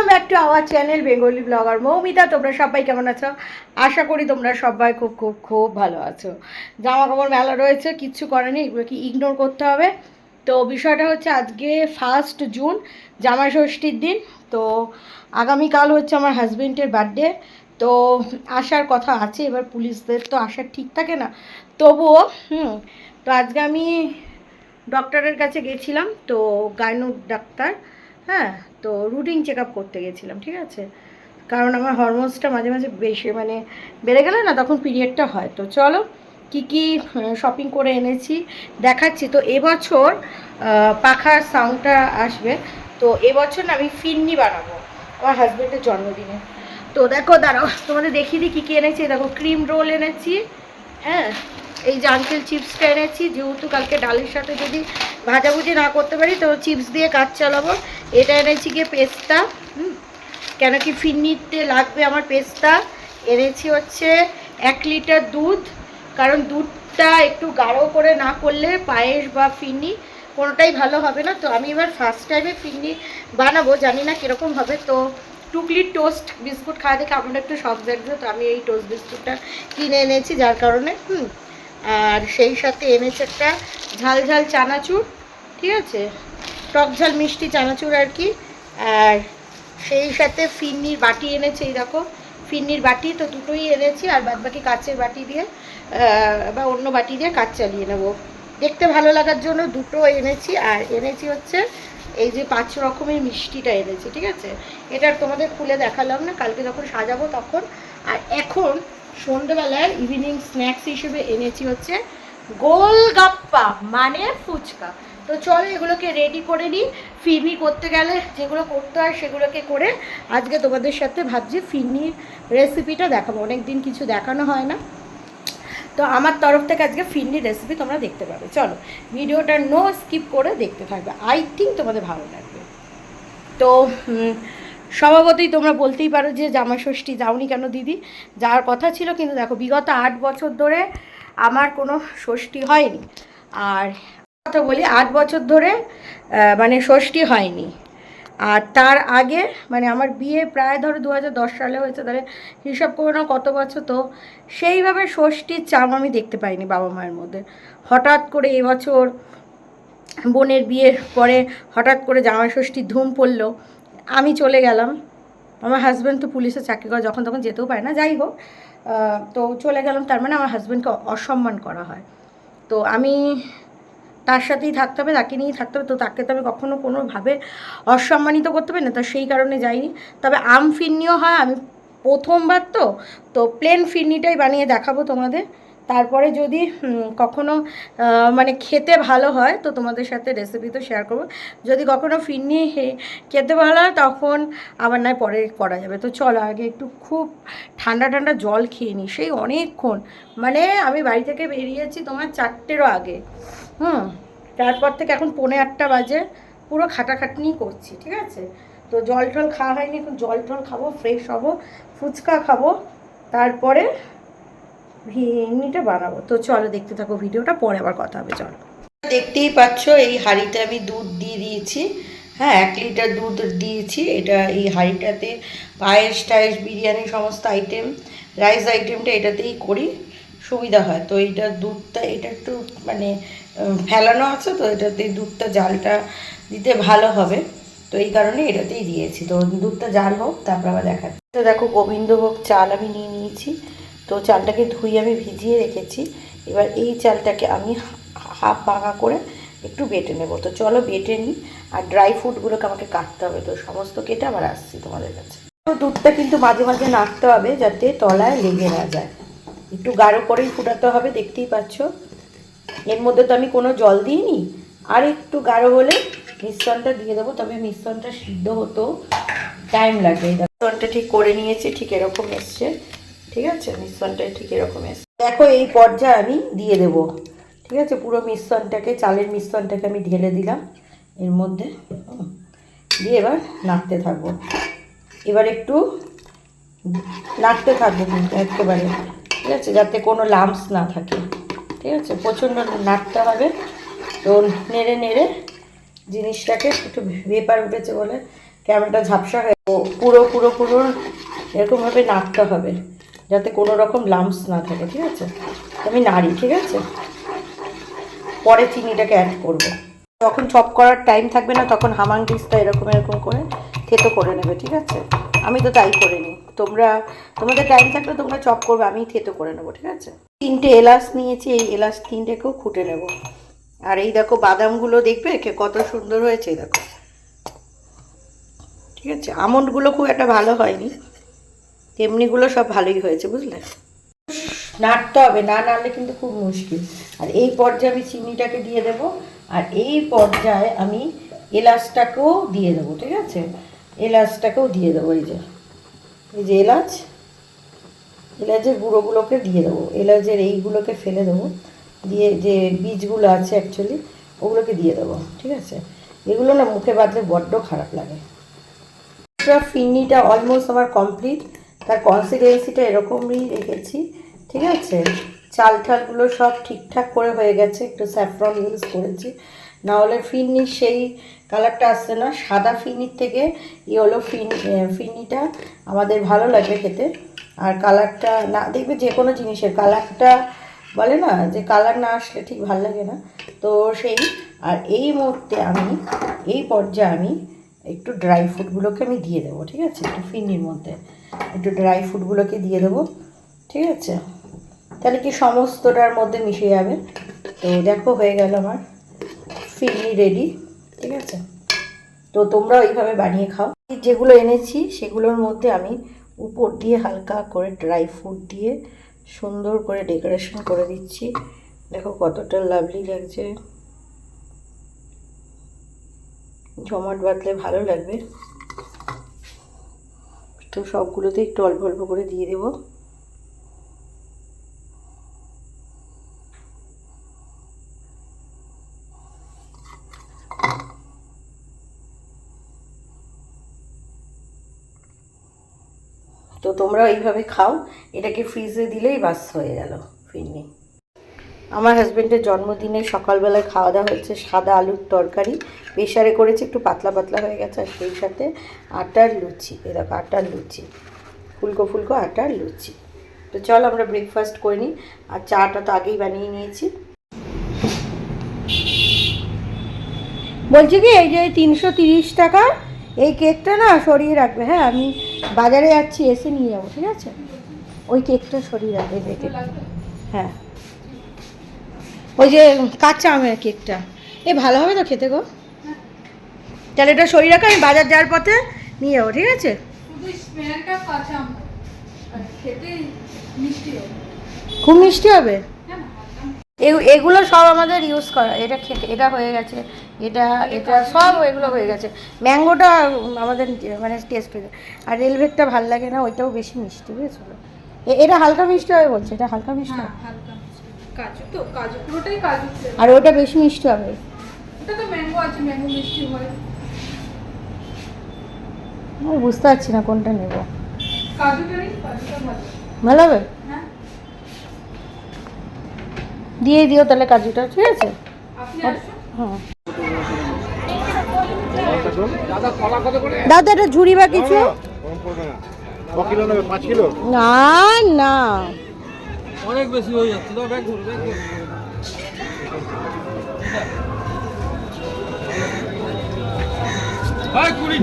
Welcome back to our channel Bengali blogger Moumita তোমরা সবাই কেমন আছো? আশা করি তোমরা সবাই খুব খুব খুব ভালো আছো। জামা কাপড় মেলা রয়েছে কিচ্ছু করেনি এগুলোকে ইগনোর করতে হবে। তো বিষয়টা হচ্ছে আজকে ফার্স্ট জুন জামা ষষ্ঠীর দিন। তো আগামীকাল হচ্ছে আমার হাজবেন্ডের বার্থডে তো আসার কথা আছে, এবার পুলিশদের তো আসার ঠিক থাকে না। তবুও, হুম, তো আজকে আমি ডক্টরের কাছে গেছিলাম, তো গাইনোক ডাক্তার। হ্যাঁ তো রুটিন চেক আপ করতে গেছিলাম, ঠিক আছে? কারণ আমার হরমোনসটা মাঝে মাঝে বেশি মানে বেড়ে গেলে না তখন পিরিয়ডটা হয়। তো চলো, কী কী শপিং করে এনেছি, দেখাচ্ছি। তো এবছর পাখার সাউন্ডটা আসবে। তো এবছর না আমি ফিন্নি বানাবো, আমার হাজব্যান্ডের জন্মদিনে। তো দেখো, দাঁড়াও, তোমাদের দেখিয়ে দিই কী কী এনেছি। দেখো ক্রিম রোল এনেছি হ্যাঁ এই যে আঙ্কেল চিপসটা এনেছি। যেহেতু কালকে ডালের সাথে যদি ভাজাভুজি না করতে পারি, তো চিপস দিয়ে কাজ চালাবো। এটা এনেছি গিয়ে পেস্তা কেন কি ফিন্নিতে লাগবে আমার পেস্তা? এনেছি হচ্ছে এক লিটার দুধ, কারণ দুধটা একটু গাঢ় করে না করলে পায়েস বা ফিন্নি কোনোটাই ভালো হবে না। তো আমি এবার ফার্স্ট টাইমে ফিন্নি বানাবো, জানি না কীরকম হবে। তো টুকলি টোস্ট বিস্কুট খাওয়া দেখে আপনারা একটু শখ জাগবে, তো আমি এই টোস্ট বিস্কুটটা কিনে এনেছি যার কারণে, হুম? আর সেই সাথে এনেছে একটা ঝাল ঝাল চানাচুর, ঠিক আছে? টক ঝাল মিষ্টি চানাচুর আর কি। আর সেই সাথে ফিন্নির বাটি এনেছে, এই দেখো। ফিন্নির বাটি তো দুটোই এনেছি, আর বাদ বাকি কাচের বাটি দিয়ে বা অন্য বাটি দিয়ে কাজ চালিয়ে নেব। দেখতে ভালো লাগার জন্য দুটো এনেছি, আর এনেছি হচ্ছে এই যে পাঁচ রকমের মিষ্টিটা এনেছি, ঠিক আছে? এটা তোমাদের খুলে দেখালাম না, কালকে যখন সাজাবো তখন। আর এখন সন্ধ্যেবেলায় ইভিনিং স্ন্যাক্স হিসেবে এনেছি হচ্ছে গোলগাপ্পা মানে ফুচকা। তো চলো এগুলোকে রেডি করে নিই। ফিরনি করতে গেলে যেগুলো করতে হয় সেগুলোকে করে আজকে তোমাদের সাথে ভাবছি ফিরনির রেসিপিটা দেখাবো। অনেক দিন কিছু দেখানো হয় না। তো আমার তরফ থেকে আজকে ফিরনির রেসিপি তোমরা দেখতে পাবে। চলো, ভিডিওটা নো স্কিপ করে দেখতে থাকবে। আই থিঙ্ক তোমাদের ভালো লাগবে। তো স্বভাবতই তোমরা বলতেই পারো যে জামা ষষ্ঠী যাওনি কেন দিদি? যাওয়ার কথা ছিল, কিন্তু দেখো বিগত আট বছর ধরে আমার কোনো ষষ্ঠী হয়নি। আর কথা বলি, আট বছর ধরে মানে ষষ্ঠী হয়নি। আর তার আগে মানে আমার বিয়ে প্রায় ধরো দু হাজার দশ সালে হয়েছে, তাহলে হিসাব করে নাও কত বছর তো, সেইভাবে ষষ্ঠীর চাম আমি দেখতে পাইনি বাবা মায়ের মধ্যে। হঠাৎ করে এবছর বোনের বিয়ের পরে হঠাৎ করে জামাই ষষ্ঠীর ধুম পড়ল আমি চলে গেলাম। আমার হাজব্যান্ড তো পুলিশে চাকরি করে, যখন তখন যেতেও পারে না, যাই হোক। তো চলে গেলাম, তার মানে আমার হাজব্যান্ডকে অসম্মান করা হয়। তো আমি তার সাথেই থাকতে হবে, তাকে নিয়েই থাকতে হবে, তো তাকে তো আমি কখনো কোনোভাবে অসম্মানিত করতে পারি না, তো সেই কারণে যাইনি। তবে আম ফিরনিও হয়, আমি প্রথমবার তো তো প্লেন ফিরনিটাই বানিয়ে দেখাবো তোমাদের। তারপরে যদি কখনো মানে খেতে ভালো হয়, তো তোমাদের সাথে রেসিপি তো শেয়ার করব। যদি কখনো ফিরনি খেতে ভালো হয়, তখন আবার নয় পরে করা যাবে। তো চলো আগে একটু খুব ঠান্ডা ঠান্ডা জল খেয়ে নিই। সেই অনেকক্ষণ মানে আমি বাড়ি থেকে বেরিয়েছি তোমার চারটেরও আগে। হুম, তারপর থেকে এখন পৌনে আটটা বাজে। পুরো খাটাখাটনি করছি, ঠিক আছে? তো জল টল খাওয়া হয়নি, এখন জল টল খাব ফ্রেশ হব, ফুচকা খাব। তারপরে ভিনিটা বানাবো। তো চলো দেখতে থাকো ভিডিওটা, পরে আবার কথা হবে, চলো। দেখতেই পাচ্ছ, এই হাঁড়িতে আমি দুধ দিয়ে দিয়েছি। হ্যাঁ এক লিটার দুধ দিয়েছি। এটা এই হাঁড়িটাতে পায়েস টায়েস, বিরিয়ানি সমস্ত আইটেম রাইস আইটেমটা এটাতেই করি, সুবিধা হয়। তো এইটা দুধটা, এটা একটু মানে ফেলানো আছে, তো এটাতে দুধটা জালটা দিতে ভালো হবে। তো এই কারণে এটাতেই দিয়েছি। তো দুধটা জাল হোক, তারপর আবার দেখাচ্ছি। তো দেখো, গোবিন্দভোগ চাল আমি নিয়ে নিয়েছি। তো চালটাকে ধুয়ে আমি ভিজিয়ে রেখেছি। এবার এই চালটাকে আমি হাফ ভাঙা করে একটু বেটে নেব। তো চলো বেটে নিই আর ড্রাই ফ্রুটগুলোকে আমাকে কাটতে হবে। তো সমস্ত কেটে আবার আসছি তোমাদের কাছে। তো দুধটা কিন্তু মাঝে মাঝে নাড়তে হবে যাতে তলায় লেগে না যায়। একটু গাঢ় করেই ফুটাতে হবে, দেখতেই পাচ্ছ। এর মধ্যে তো আমি কোনো জল দিইনি। আর একটু গাঢ় হলে মিশ্রণটা দিয়ে দেবো। তবে মিশ্রণটা সিদ্ধ হতো টাইম লাগবে মিশ্রণটা ঠিক করে নিয়েছি, ঠিক এরকম এসছে। ঠিক আছে? মিশ্রণটা ঠিক এরকম এসছে। দেখো, এই পর্যায়ে আমি দিয়ে দেব। ঠিক আছে? পুরো মিশ্রণটাকে, চালের মিশ্রণটাকে আমি ঢেলে দিলাম। এর মধ্যে দিয়ে এবার নাড়তে থাকব। এবার একটু নাড়তে থাকব কিন্তু একেবারে। ঠিক আছে? যাতে কোনো লাম্পস না থাকে। ঠিক আছে? প্রচণ্ড নাড়তে হবে। তো নেড়ে নেড়ে জিনিসটাকে একটু ভেপার উঠেছে বলে ক্যামেরাটা ঝাপসা হয়ে পুরো পুরো পুরো এরকমভাবে নাড়তে হবে। যাতে কোনো রকম লাম্পস না থাকে, ঠিক আছে? আমি নাড়ি, ঠিক আছে? পরে চিনিটাকে অ্যাড করব। যখন চপ করার টাইম থাকবে না, তখন হামাং ডিসটা এরকম এরকম করে থেতো করে নেবে, ঠিক আছে? আমি তো তাই করে নিই। তোমরা, তোমাদের টাইম থাকলে তোমরা চপ করবে আমি থেতো করে নেব, ঠিক আছে? তিনটে এলাচ নিয়েছি, এই এলাচ তিনটেকেও খুঁটে নেব। আর এই দেখো বাদামগুলো দেখবে? কে কত সুন্দর হয়েছে দেখো। ঠিক আছে? আমন্ডগুলো খুব একটা ভালো হয়নি। তেমনিগুলো সব ভালোই হয়েছে, বুঝলে? নাড়তে হবে, না নাড়লে কিন্তু খুব মুশকিল। আর এই পর্যায়ে আমি চিনিটাকে দিয়ে দেব, আর এই পর্যায়ে আমি এলাচটাকেও দিয়ে দেবো, ঠিক আছে? এলাচটাকেও দিয়ে দেবো, এই যে। এই যে এলাচ, এলাচের গুঁড়োগুলোকে দিয়ে দেবো। এলাচের এইগুলোকে ফেলে দেবো। দিয়ে যে বীজগুলো আছে অ্যাকচুয়ালি ওগুলোকে দিয়ে দেবো, ঠিক আছে? এগুলো না মুখে বাঁধলে বড্ড খারাপ লাগে। ফিন্নিটা অলমোস্ট আমার কমপ্লিট তার কনসিস্টেন্সিটা এরকমই রেখেছি, ঠিক আছে? চাল ঠালগুলো সব ঠিকঠাক করে হয়ে গেছে, একটু স্যাফরন ইউজ করেছি। না হলে ফিন্নির সেই কালারটা আসছে না, সাদা ফিন্নির থেকে ইয়েলো ফিন ফিন্নিটা আমাদের ভালো লাগে খেতে। আর কালারটা না, দেখবে যে কোনো জিনিসের কালারটা বলে না যে কালার না আসলে ঠিক ভালো লাগে না। তো সেই, আর এই মুহূর্তে আমি, এই পর্যায়ে আমি একটু ড্রাই ফ্রুটগুলোকে আমি দিয়ে দেবো, ঠিক আছে? একটু ফিন্নির মধ্যে। একটু ড্রাই ফ্রুটগুলোকে দিয়ে দেবো, ঠিক আছে? তাহলে কি সমস্তটার মধ্যে মিশে যাবে? তো দেখো, হয়ে গেল আমার ফিন্নি রেডি ঠিক আছে? তো তোমরা ওইভাবে বানিয়ে খাও। যেগুলো এনেছি, সেগুলোর মধ্যে আমি উপর দিয়ে হালকা করে ড্রাই ফ্রুট দিয়ে সুন্দর করে ডেকোরেশন করে দিচ্ছি। দেখো, কতটা লাভলি লাগছে। জমাট বাঁধলে ভালো লাগবে। তো সবগুলোতে একটু অল্প অল্প করে দিয়ে দেবো। তো তোমরা এইভাবে খাও, এটাকে ফ্রিজে দিলেই বাস হয়ে গেল, ফিরনি। আমার হাজব্যান্ডের জন্মদিনে সকালবেলায় খাওয়া দাওয়া হয়েছে সাদা আলুর তরকারি। প্রেশারে করেছে একটু পাতলা পাতলা হয়ে গেছে আর সেই সাথে আটার লুচি। এরকম আটার লুচি। ফুলকো ফুলকো আটার লুচি। তো চল আমরা ব্রেকফাস্ট করে নিই। আর চাটা তো আগেই বানিয়ে নিয়েছি। বলছি কি, এই যে তিনশো তিরিশ টাকা এই কেকটা না সরিয়ে রাখবে। হ্যাঁ আমি বাজারে যাচ্ছি, এসে নিয়ে যাব, ঠিক আছে? ওই কেকটা সরিয়ে রাখবে। দেখে। হ্যাঁ। ওই যে কাঁচা আমের কেকটা। এ ভালো হবে তো খেতে গো। তাহলে এটা সরিয়ে রাখো আমি বাজার যাওয়ার পথে নিয়ে যাব ঠিক আছে? খুব মিষ্টি হবে? এগুলো সব আমাদের ইউজ করা এটা খেতে এটা হয়ে গেছে এটা এটা সব এগুলো হয়ে গেছে। ম্যাঙ্গোটা আমাদের মানে টেস্ট হয়ে আর রেলভেটটা ভালো লাগে না ওইটাও বেশি মিষ্টি বুঝেছ? এটা হালকা মিষ্টি হবে বলছে এটা হালকা মিষ্টি? হ্যাঁ হালকা মিষ্টি। কাজু তো কাজু পুরোটাই কাজু আর ওটা বেশি মিষ্টি হবে। ওটা তো ম্যাঙ্গো আছে ম্যাঙ্গো মিষ্টি হয়। আমি বুঝতে পারছি না কোনটা নেব। ভালো ভালো। হবে হ্যাঁ। দিয়ে দিও তাহলে কাজুটা ঠিক আছে? আপনি হ্যাঁ। দাদা এটা ঝুড়ি বা কিছু? না না। অনেক বেশি হয়ে যাচ্ছে। দাও ব্যাগ ধরো ব্যাগ ধরো ভাই কুড়ি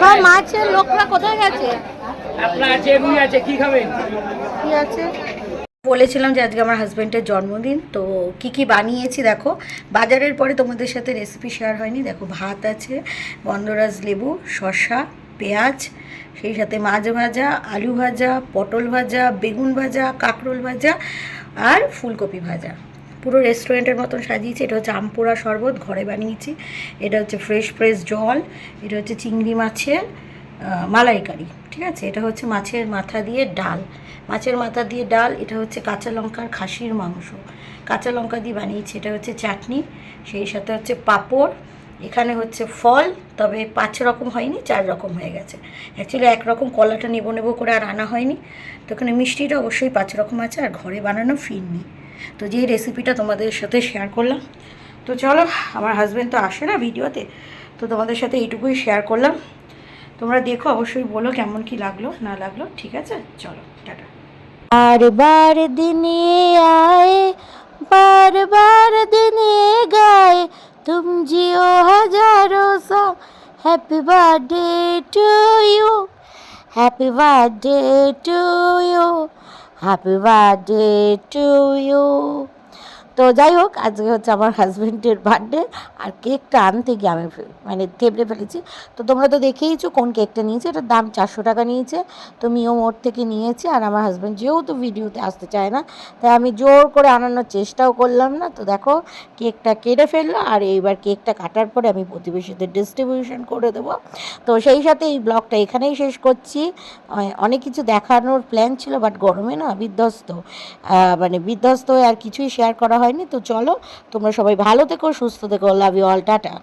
সব মাছের লোকরা কোথায় গেছে? আপনার আছে রুই আছে কি খাবেন? কি আছে? বলেছিলাম যে আজকে আমার হাজব্যান্ডের জন্মদিন, তো কি কি বানিয়েছি দেখো। বাজারের পরে তোমাদের সাথে রেসিপি শেয়ার হয়নি, দেখো ভাত আছে, গন্ধরাজ লেবু, শসা, পেঁয়াজ, সেই সাথে মাছ ভাজা, আলু ভাজা, পটল ভাজা, বেগুন ভাজা, কাঁকরোল ভাজা আর ফুলকপি ভাজা। পুরো রেস্টুরেন্টের মতন সাজিয়েছি, এটা হচ্ছে আমপোড়া শরবত, ঘরে বানিয়েছি। এটা হচ্ছে ফ্রেশ ফ্রেশ জল, এটা হচ্ছে চিংড়ি মাছের মালাইকারি। ঠিক আছে? এটা হচ্ছে মাছের মাথা দিয়ে ডাল। মাছের মাথা দিয়ে ডাল, এটা হচ্ছে কাঁচা লঙ্কার খাসির মাংস। কাঁচা লঙ্কা দিয়ে বানিয়েছি, এটা হচ্ছে চাটনি, সেই সাথে হচ্ছে পাঁপড়, এখানে হচ্ছে ফল, তবে পাঁচ রকম হয়নি, চার রকম হয়ে গেছে। অ্যাকচুয়ালি একরকম কলাটা নেব নেব করে আর আনা হয়নি। তো এখানে মিষ্টিটা অবশ্যই পাঁচ রকম আছে, আর ঘরে বানানো ফিরনি। তো যে রেসিপিটা তোমাদের সাথে শেয়ার করলাম, তো চলো, আমার হাজব্যান্ড তো আসে না ভিডিওতে, তো তোমাদের সাথে এইটুকুই শেয়ার করলাম। তোমরা দেখো, অবশ্যই বলো কেমন কি লাগল, না লাগল, ঠিক আছে? চলো, টাটা। বারবার দিনে আয়, বারবার দিনে গায়ে, তুম জিও হাজারো সা happy birthday to you happy birthday to you happy birthday to you তো যাই হোক, আজকে হচ্ছে আমার হাজব্যান্ডের বার্থডে আর কেকটা আনতে গিয়ে আমি মানে থেবড়ে ফেলেছি। তো তোমরা তো দেখেইছো কোন কেকটা নিয়েছে, এটার দাম চারশো টাকা নিয়েছে। তো মিও মোড় থেকে নিয়েছি আর আমার হাজব্যান্ড যেহেতু ভিডিওতে আসতে চায় না, তাই আমি জোর করে আনানোর চেষ্টাও করলাম না। তো দেখো কেকটা কেটে ফেলল আর এইবার কেকটা কাটার পরে আমি প্রতিবেশীদের ডিস্ট্রিবিউশন করে দেবো। তো সেই সাথে এই ব্লগটা এখানেই শেষ করছি। অনেক কিছু দেখানোর প্ল্যান ছিল বাট গরমে না বিধ্বস্ত। মানে বিধ্বস্ত হয়ে আর কিছুই শেয়ার করা হয়নি তো চলো তোমরা সবাই ভালো থেকো সুস্থ থেকো লাভ ইউ অল টাটা।